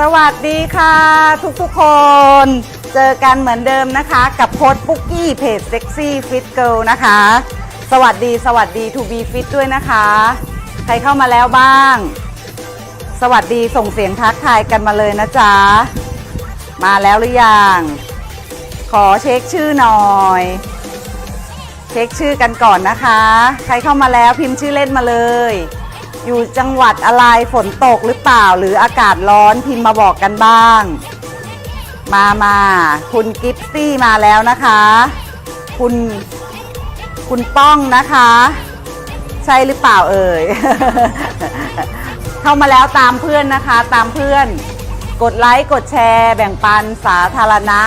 สวัสดีค่ะทุกๆคน เจอกันเหมือนเดิมนะคะ กับโค้ดปุ๊กกี้เพจเซ็กซี่ฟิตเกิลนะคะ สวัสดีสวัสดีทูบีฟิตด้วยนะคะ ใครเข้ามาแล้วบ้าง สวัสดีส่งเสียงทักทายกันมาเลยนะจ๊ะ มาแล้วหรือยัง ขอเช็คชื่อหน่อย เช็คชื่อกันก่อนนะคะ ใครเข้ามาแล้วพิมพ์ชื่อเล่นมาเลย อยู่จังหวัดอะไรฝนตกหรือเปล่าหรืออากาศร้อนพิมพ์มาบอกกันบ้าง มามาคุณกิฟซี่มาแล้วนะคะ คุณคุณป้องนะคะ ใช่หรือเปล่าเอ่ย เข้ามาแล้วตามเพื่อนนะคะ ตามเพื่อน กดไลค์กดแชร์ แบ่งปันสาธารณะ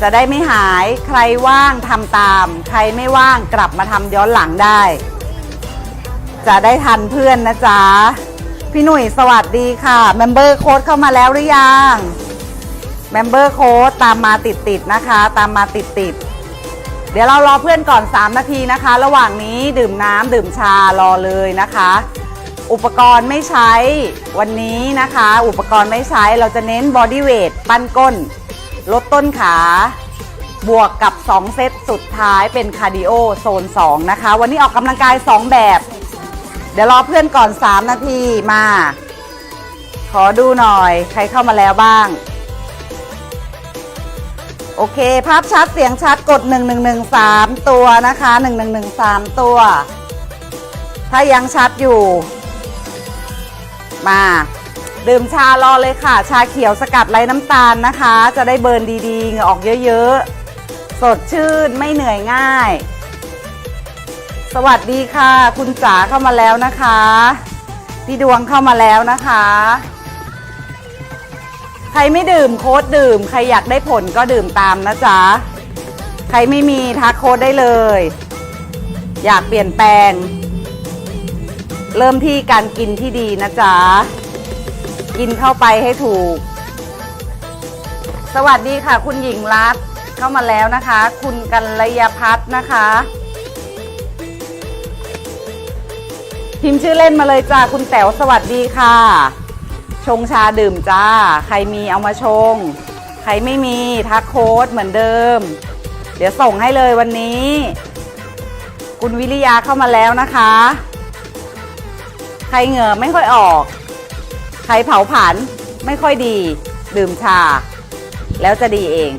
จะได้ไม่หายใครว่างทำตาม ใครไม่ว่างกลับมาทำย้อนหลังได้ จะได้ทันเพื่อนนะจ๊ะ พี่หนุ่ยสวัสดีค่ะเมมเบอร์โค้ดเข้ามาแล้วหรือยังเมมเบอร์โค้ดตามมาติดๆนะคะ ตามมาติดๆ เดี๋ยวเรารอเพื่อนก่อน 3 นาทีนะคะ ระหว่างนี้ดื่มน้ำดื่มชารอเลยนะคะ อุปกรณ์ไม่ใช้วันนี้นะคะ อุปกรณ์ไม่ใช้เราจะเน้นบอดี้เวทปั้นก้น ลดต้นขาบวกกับ 2 เซตสุดท้ายเป็นคาร์ดิโอโซน 2 นะคะ วันนี้ออกกำลังกาย 2 แบบ เดี๋ยวรอเพื่อนก่อน 3 นาทีมา ขอดูหน่อย ใครเข้ามาแล้วบ้าง โอเค ภาพชัดเสียงชัดกด 1113 ตัวนะคะ 1113 ตัว ถ้ายังชัดอยู่ มา ดื่มชารอเลยค่ะ ชาเขียวสกัดไร้น้ำตาลนะคะ จะได้เบิร์นดีๆเหงื่อออกเยอะๆ สดชื่นไม่เหนื่อยง่าย สวัสดีค่ะ คุณจ๋าเข้ามาแล้วนะคะ พี่ดวงเข้ามาแล้วนะคะ ใครไม่ดื่มโค้ดดื่ม ใครอยากได้ผลก็ดื่มตามนะจ๊ะ ใครไม่มีทักโค้ดได้เลย อยากเปลี่ยนแปลง เริ่มที่การกินที่ดีนะจ๊ะ กินเข้าไปให้ถูก สวัสดีค่ะ คุณหญิงรัตเข้ามาแล้วนะคะ คุณกัลยพัฒน์นะคะ พิมพ์ชื่อเล่นมาเลยจ้าคุณแต๋วสวัสดีค่ะ ชงชาดื่มจ้า ใครมีเอามาชง ใครไม่มีทักโค้ดเหมือนเดิม เดี๋ยวส่งให้เลยวันนี้ คุณวิริยาเข้ามาแล้วนะคะ ใครเหงื่อไม่ค่อยออก ใครเผาผลาญไม่ค่อยดี ดื่มชา แล้วจะดีเอง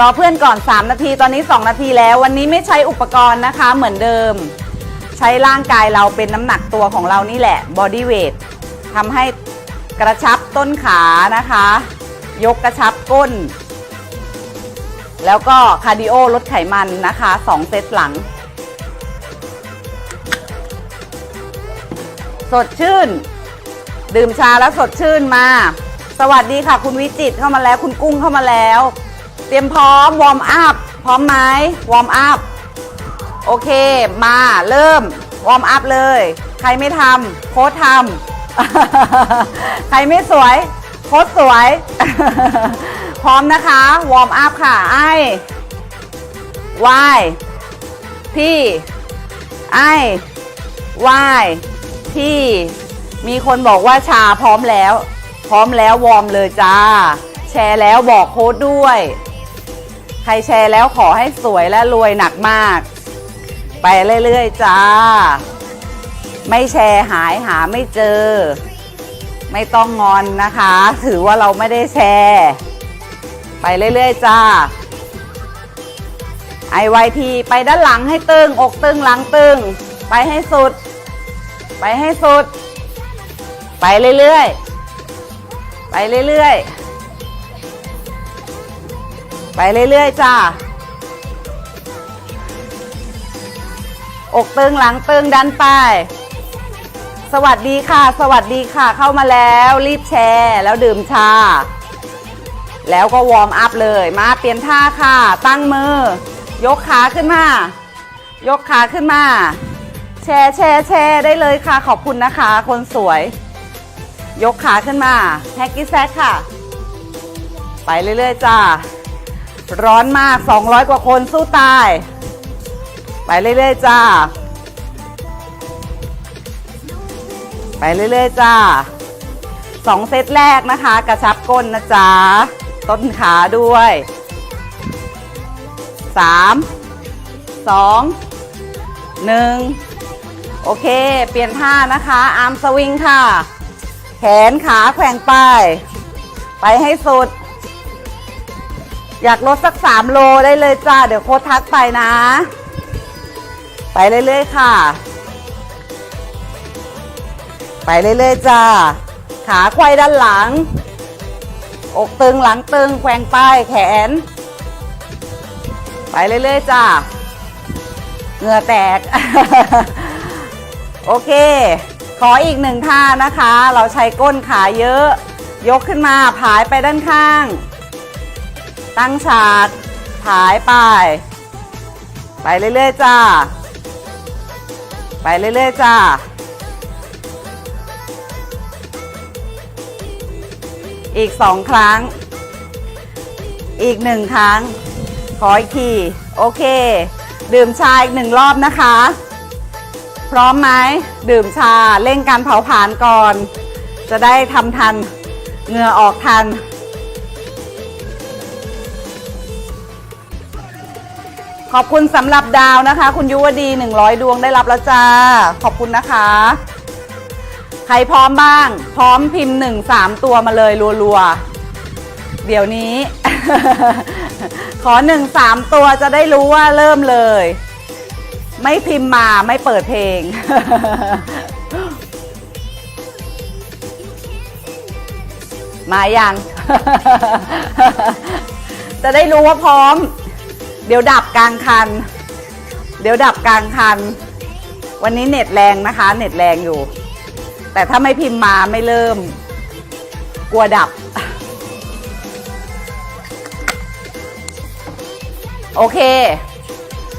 รอเพื่อนก่อน 3 นาทีตอนนี้ 2 นาทีแล้ว วันนี้ไม่ใช้อุปกรณ์นะคะเหมือนเดิม ใช้ร่างกายเราเป็นน้ำหนักตัวของเรานี่แหละ body weight ทำให้กระชับต้นขานะคะ ยกกระชับก้น แล้วก็คาร์ดิโอลดไขมันนะคะ 2 เซตหลัง สดชื่น ดื่มชาแล้วสดชื่นมา สวัสดีค่ะ คุณวิจิตเข้ามาแล้ว คุณกุ้งเข้ามาแล้ว เตรียมพร้อมวอร์มอัพพร้อมไหมวอร์มอัพโอเคมาเริ่มวอร์มอัพเลย ใครไม่ทำโค้ดทำ ใครไม่สวย โค้ดสวย พร้อมนะคะ วอร์มอัพค่ะไอวายพี่ไอวายพี่มีคนบอกว่าชาพร้อมแล้ว พร้อมแล้ววอร์มเลยจ้า แชร์แล้วบอกโค้ดด้วย ใครแชร์แล้วขอให้สวยและรวยหนักมาก ไปเรื่อยๆจ้า ไม่แชร์หายหาไม่เจอ ไม่ต้องงอนนะคะ ถือว่าเราไม่ได้แชร์ ไปเรื่อยๆจ้าไอไวทีไปด้านหลังให้ตึง อกตึงหลังตึง ไปให้สุด ไปให้สุด ไปเรื่อยๆ ไปเรื่อยๆ ไปเรื่อยๆจ้าอกตึงหลังตึงดันไป สวัสดีค่ะ สวัสดีค่ะ เข้ามาแล้วรีบแชร์แล้วดื่มชา แล้วก็วอร์มอัพเลย มาเปลี่ยนท่าค่ะ ตั้งมือ ยกขาขึ้นมา ยกขาขึ้นมา แชร์แชร์แชร์ได้เลยค่ะ ขอบคุณนะคะ คนสวย ยกขาขึ้นมาแฮกกี้แซกค่ะ ไปเรื่อยๆจ้า ร้อนมาก 200 กว่าคนสู้ตาย ไปเรื่อยๆจ้า ไปเรื่อยๆจ้าสองเซตแรกนะคะ กระชับก้นนะจ๊ะ ต้นขาด้วยสามสองหนึ่งโอเค เปลี่ยนท่านะคะ อาร์มสวิงค่ะ แขนขาแขว่งไป ไปให้สุด อยากลดสักสามโลได้เลยจ้า เดี๋ยวโค้ชทักไปนะ ไปเรื่อยๆค่ะ ไปเรื่อยๆจ้า ขาไขว้ด้านหลัง อกตึงหลังตึงแขวงป้ายแขน ไปเรื่อยๆจ้าเหงื่อแตก โอเค ขออีกหนึ่งท่านะคะ เราใช้ก้นขาเยอะ ยกขึ้นมาผายไปด้านข้าง ตั้งฉากผายไป ไปเรื่อยๆจ้า ไปเรื่อยๆจ้า อีกสองครั้ง อีกหนึ่งครั้ง ขออีกที โอเค ดื่มชาอีกหนึ่งรอบนะคะ พร้อมไหม ดื่มชาเร่งการเผาผลาญก่อน จะได้ทำทัน เหงื่อออกทัน ขอบคุณสำหรับดาวนะคะ คุณยุวดี 100 ดวงได้รับแล้วจ้า ขอบคุณนะคะ ใครพร้อมบ้าง พร้อมพิมพ์ 1 3 ตัวมาเลยรัวๆ เดี๋ยวนี้ ขอ 1 3 ตัวจะได้รู้ว่าเริ่มเลย ไม่พิมพ์มาไม่เปิดเพลงมาอยังจะได้รู้ว่าพร้อม เดี๋ยวดับกลางคัน เดี๋ยวดับกลางคัน วันนี้เน็ตแรงนะคะ เน็ตแรงอยู่ แต่ถ้าไม่พิมพ์มาไม่เริ่ม กลัวดับ โอเค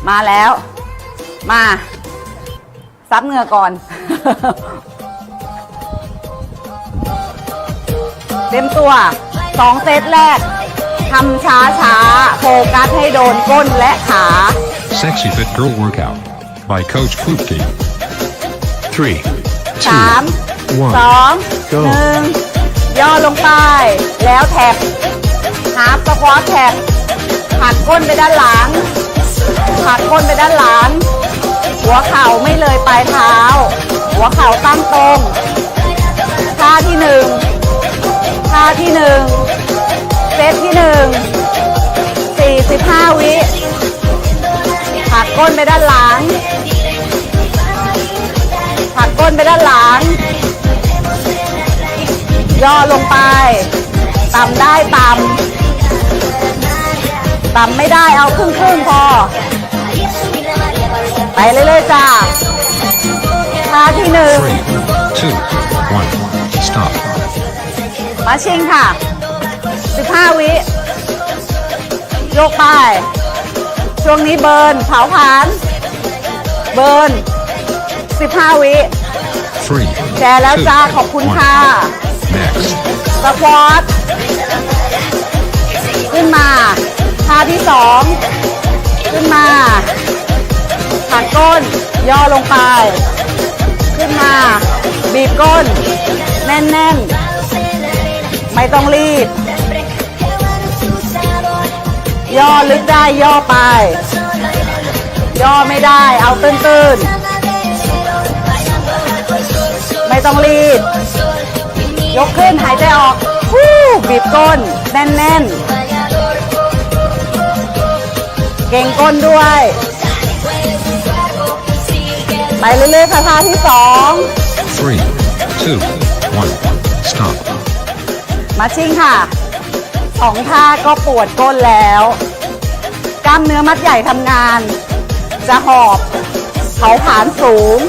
มาแล้ว มาซับเหงื่อก่อน เต็มตัวสองเซตแรก ทำช้าช้าๆโฟกัสให้โดนก้นและขา Sexy Fit Girl Workout by Coach Putki. Three, สาม two, ส one. อง Go หนึ่งย่อลงไป แล้วแท็บฮาร์ปสควอตแท็บผักก้นไปด้านหลังผักก้นไปด้านหลัง หัวเข่าไม่เลยปลายเท้า หัวเข่าตั้งตรงท่าที่หนึ่งท่าที่หนึ่ง เซตที่หนึ่งสี่สิบห้าวิผักก้นไปด้านหลัง ผักก้นไปด้านหลัง ย่อลงไป ต่ำได้ต่ำต่ำไม่ได้เอาครึ่งครึ่งๆพอ ไปเรื่อยๆจ้าท่าที่หนึ่ง Three, two, one. Stop. มาชิงค่ะ 15 วิ โยกไป ช่วงนี้เบิร์นเผาผลาญเบิร์น 15 วิ Three, แชร์แล้ว two, จ้า ขอบคุณ one. ค่ะ Next. สควอตขึ้นมาท่าที่สองขึ้นมาผักก้น ย่อลงไป ขึ้นมา บีบก้น แน่นๆ ไม่ต้องรีบ ย่อลึกได้ย่อไป ย่อไม่ได้เอาตื้นๆ ไม่ต้องรีบ ยกขึ้นหายใจออกวู้บีบก้น แน่นๆ เก่งก้นด้วย ไปเรื่อยๆค่ะท่าที่สอง Three, two, one. Stop. มาชิ่งค่ะ สองท่าก็ปวดก้นแล้ว กล้ามเนื้อมัดใหญ่ทำงาน จะหอบเผาผลาญสูง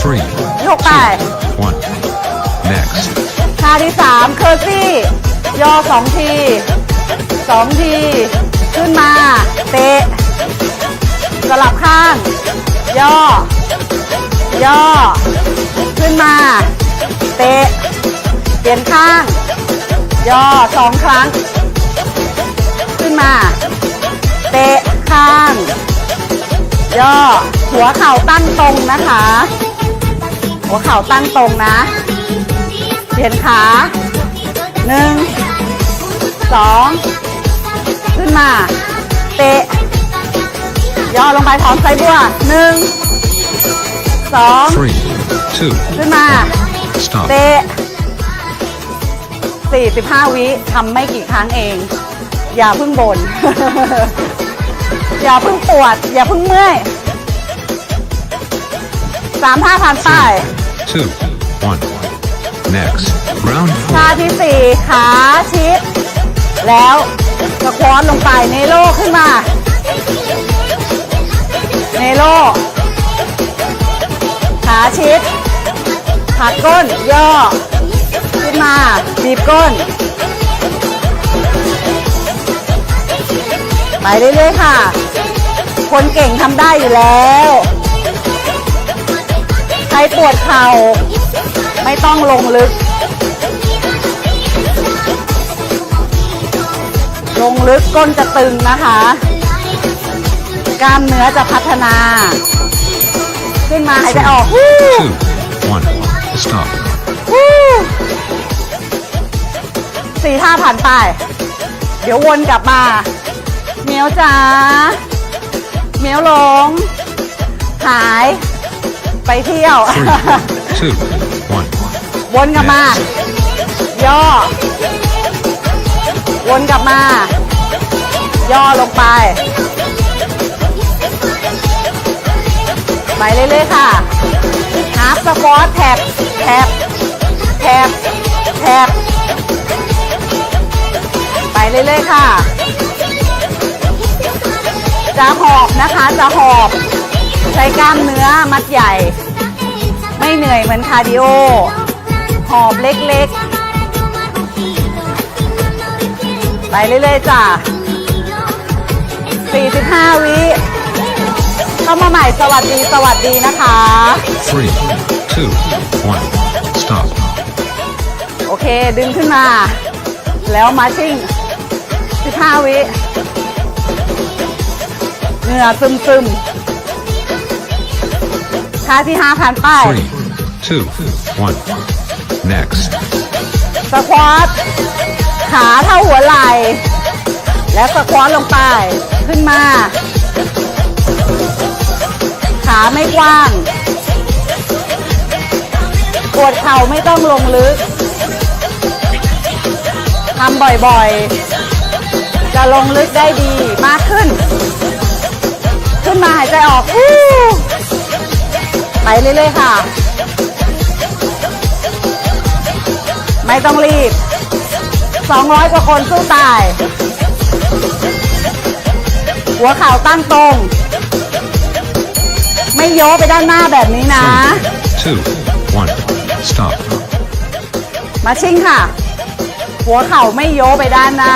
Three, Yok two, be. one. Next. ท่าที่สามเคอร์ซี่ ย่อสองทีสองที ขึ้นมา เตะ สลับข้าง ย่อ ย่อ ขึ้นมา เตะ เปลี่ยนข้าง ย่อสองครั้ง ขึ้นมา เตะข้าง ย่อ หัวเข่าตั้งตรงนะคะ หัวเข่าตั้งตรงนะ เปลี่ยนขาหนึ่งสองขึ้นมา เตะ ย่อลงไปถอนไซบัวหนึ่งสอง Three, two, ขึ้นมา stop. เตะ 45 วิทำไม่กี่ครั้งเอง อย่าเพิ่งบน่น อย่าเพิ่งปวด อย่าเพิ่งเมื่อยสามท่าผ่านไป Two, one. Next, round ท่า four. ที่สี่ขาชิด แล้วสควอตลงไปเนโลขึ้นมาเนโลขาชิดผักก้นย่อ ขึ้นมา บีบก้น ไปเรื่อยๆค่ะ คนเก่งทำได้อยู่แล้ว ใครปวดเข่า ไม่ต้องลงลึก ลงลึกก้นจะตึงนะคะ กล้ามเนื้อจะพัฒนา ขึ้นมาหายใจออกฮู้ Two, one. Stop. ฮู้ สี่ท่าผ่านไป เดี๋ยววนกลับมาเหมียวจ๋าเหมียวหลง หายไปเที่ยว Three, two, one. วนกลับมา ย่อ วนกลับมา ย่อลงไป ไปเรื่อยๆค่ะฮาร์ปสควอตแท็บแท็บแท็บแท็บไป เรื่อยๆค่ะ จะหอบนะคะจะหอบ ใช้กล้ามเนื้อมัดใหญ่ ไม่เหนื่อยเหมือนคาร์ดิโอ หอบเล็กๆ ไปเรื่อยๆจ้ะ45 วิเข้ามาใหม่สวัสดีสวัสดีนะคะ Three, two, one. Stop. โอเค ดึงขึ้นมา แล้วมาชิ่ง 15วิเหงื่อซึมซึมๆท่าที่5ผ่านไป Three, two, one. Next, สควอตขาเท่าหัวไหล่ และสควอตลงไป ขึ้นมา ขาไม่กว้าง ปวดเข่าไม่ต้องลงลึก ทำบ่อยๆ จะลงลึกได้ดีมากขึ้น ขึ้นมาหายใจออกฮู้ไปเรื่อยๆค่ะ ไม่ต้องรีบ 200 กว่าคนสู้ตาย หัวเข่าตั้งตรง ไม่โยกไปด้านหน้าแบบนี้นะ three, two, one. Stop. มาชิ่งค่ะ หัวเข่าไม่โยกไปด้านหน้า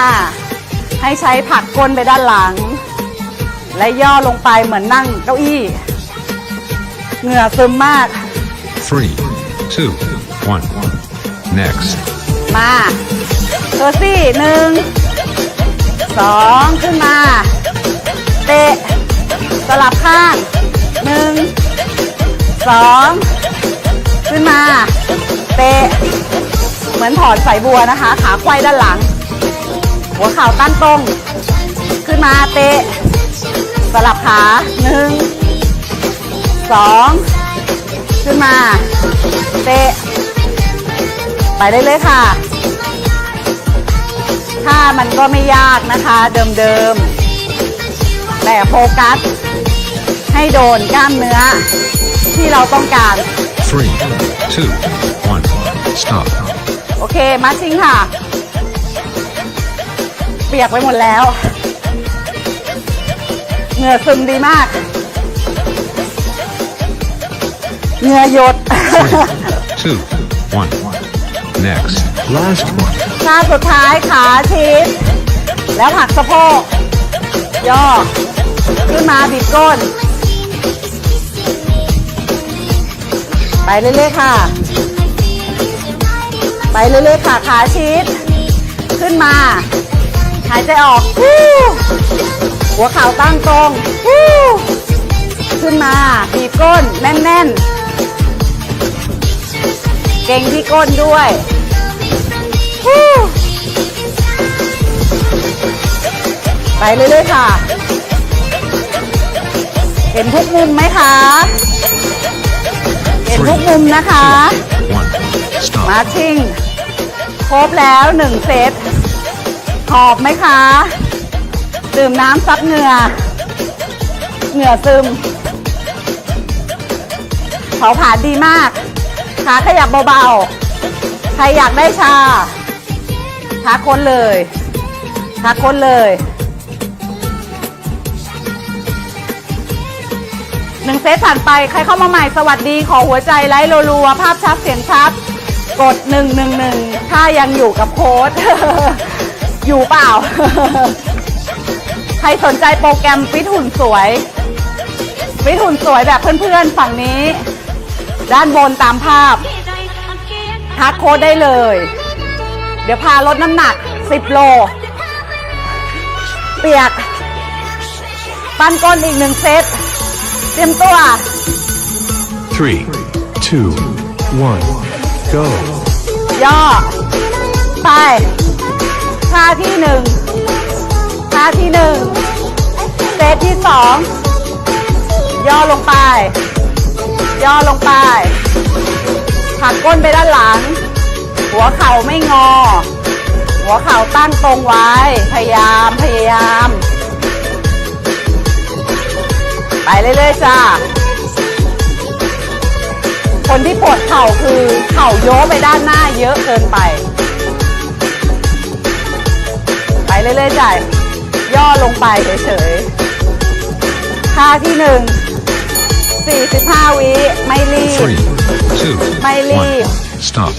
ให้ใช้ผลักก้นไปด้านหลัง และย่อลงไปเหมือนนั่งเก้าอี้ เหงื่อซึมมาก Three, two, one. Next, มาเทอร์ซี่หนึ่งสองขึ้นมา เตะ สลับข้างหนึ่งสองขึ้นมา เตะ เหมือนถอดสายบัวนะคะ ขาควายด้านหลัง หัวเข่าตั้งตรง ขึ้นมาเตะ สลับขาหนึ่งสองขึ้นมา เตะ ไปได้เลยๆค่ะถ้ามันก็ไม่ยากนะคะ เดิมๆ แต่โฟกัส ให้โดนกล้ามเนื้อ ที่เราต้องการ three, two, one. Stop. โอเค มาชิงค่ะ เปียกไปหมดแล้ว เหงื่อซึมดีมาก เหงื่อหยด Two, one. Next, last one. ท่าสุดท้ายขาชิดแล้วผลักสะโพก ย่อ ขึ้นมาบิดก้น ไปเรื่อยๆค่ะ ไปเรื่อยๆค่ะ ขาชิด ขึ้นมาหายใจออกฮู้หัวเข่าตั้งตรงฮู้ขึ้นมาบีบก้นแน่นๆ เก่งที่ก้นด้วยฮู้ไปเรื่อยๆค่ะ เห็นทุกมุมไหมคะ เห็นทุกมุมนะคะ One. Stop. มาชิงครบแล้วหนึ่งเซต หอบไหมคะ ดื่มน้ำซับเหงื่อ เหงื่อซึม เผาผลาญดีมาก ขาขยับเบาๆ ใครอยากได้ชาขาค้นเลยขาค้นเลยหนึ่งเซตผ่านไปใครเข้ามาใหม่สวัสดีขอหัวใจไลค์รัวๆภาพชัดเสียงชัด กดหนึ่งหนึ่งหนึ่งถ้ายังอยู่กับโค้ด อยู่เปล่า ใครสนใจโปรแกรมฟิตหุ่นสวยฟิตหุ่นสวยแบบเพื่อนๆ ฝั่งนี้ ด้านบนตามภาพทักโค้ดได้เลย เดี๋ยวพาลดน้ำหนัก 10 โล เปียก ปั้นก้นอีกหนึ่งเซต เตรียมตัว Three, two, one, go. ย่อ ไป ท่าที่หนึ่งท่าที่หนึ่งเซตที่สองย่อลงไป ย่อลงไปผักก้นไปด้านหลัง หัวเข่าไม่งอ หัวเข่าตั้งตรงไว้ พยายามพยายาม ไปเรื่อยๆจ้าคนที่ปวดเข่าคือเข่าโยไปด้านหน้าเยอะเกินไป เรื่อยๆจ่ายย่อลงไปเฉยๆท่าที่หนึ่ง45 วิไม่รีบ Three, two, My one. leave. Stop.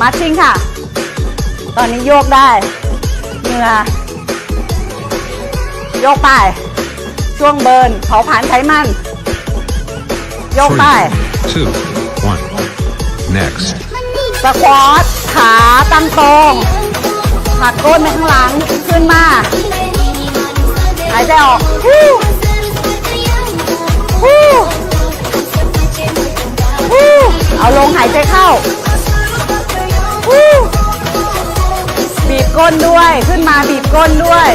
มัดชิงค่ะ ตอนนี้โยกได้เหงื่อโยกไป ช่วงเบิร์นเผาผลาญไขมัน โยกไป Three, two, one. Next. สควอตขาตั้งตรง หักก้นไปข้างหลังขึ้นมาหายใจออกฮู้ฮู้ฮู้เอาลงหายใจเข้าฮู้บีบก้นด้วยขึ้นมาบีบก้นด้วย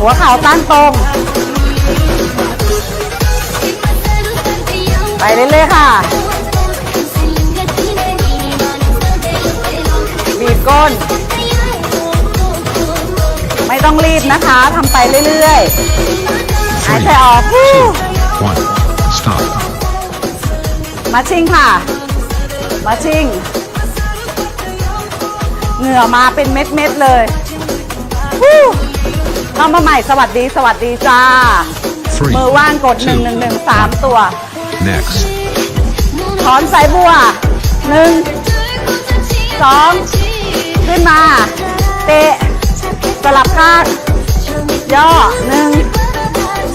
หัวเข่าตั้งตรงไปเรื่อยๆค่ะ บีบก้น ไม่ต้องรีบนะคะทำไปเรื่อยๆหาย Three, ใจออกฮู้ two, one. Stop. มาชิงค่ะ มาชิง เหงื่อมาเป็นเม็ดๆเลยฮู้เข้ามาใหม่สวัสดีสวัสดีจ้า Three, มือว่างกด two, 1 1 1 3ตัว Next. ถอนสายบัวหนึ่งสอง ขึ้นมา เตะ สลับข้าง ย่อหนึ่ง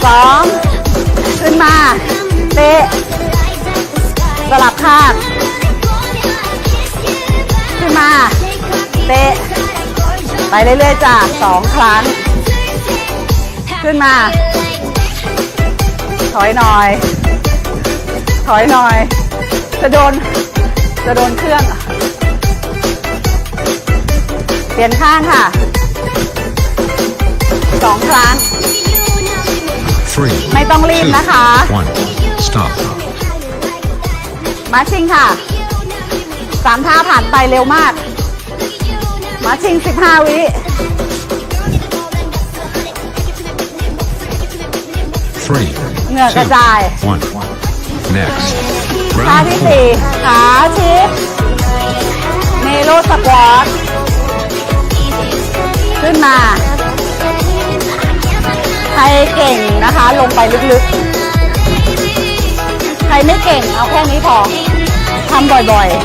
สองขึ้นมา เตะ สลับข้าง ขึ้นมา เตะ ไปเรื่อยๆจ้ะสองครั้ง ขึ้นมา ถอยหน่อย ถอยหน่อย จะโดน จะโดนเครื่องอะ เปลี่ยนข้างค่ะสองครั้ง Three, ไม่ต้องรีบ two, นะคะ one. Stop. มาชิงค่ะสามท่าผ่านไปเร็วมาก มาชิง15วิ Three, เหงื่อกระจาย two, one. Next. ท่า Round ที่ four. สี่ขาชิปเมโลสควอต ขึ้นมา ใครเก่งนะคะ ลงไปลึกๆ ใครไม่เก่งเอาแค่นี้พอทำบ่อยๆ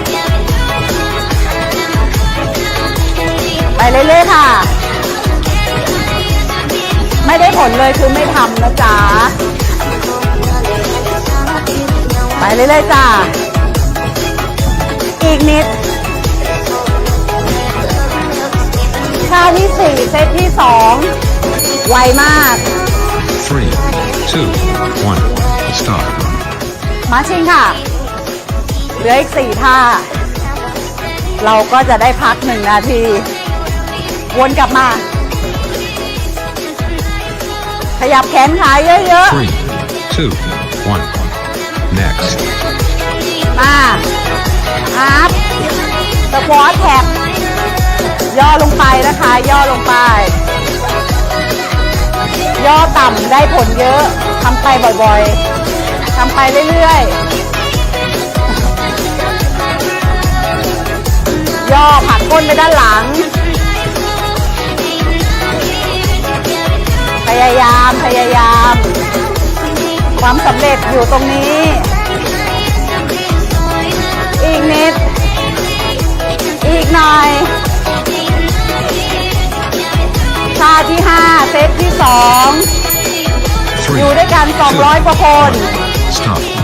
ไปเรื่อยๆค่ะ ไม่ได้ผลเลยคือไม่ทำนะจ๊ะ ไปเรื่อยๆจ้าอีกนิด ท่าที่สี่เซตที่สองไวมาก Three, two, one. Stop. มาชิงค่ะ เหลืออีกสี่ท่า เราก็จะได้พักหนึ่งนาที วนกลับมา ขยับแขนขาเยอะ Three, two, one. Next. ๆ มาอัพสควอตแท็บ ย่อลงไป ย่อต่ำได้ผลเยอะทำไปบ่อยๆทำไปเรื่อยๆ ย่อผักก้นไปด้านหลัง พยายามพยายาม ความสำเร็จอยู่ตรงนี้ อีกนิด อีกหน่อย ท่าที่ 5 เซตที่2 Three, อยู่ด้วยกัน 200 กว่าคน Stop.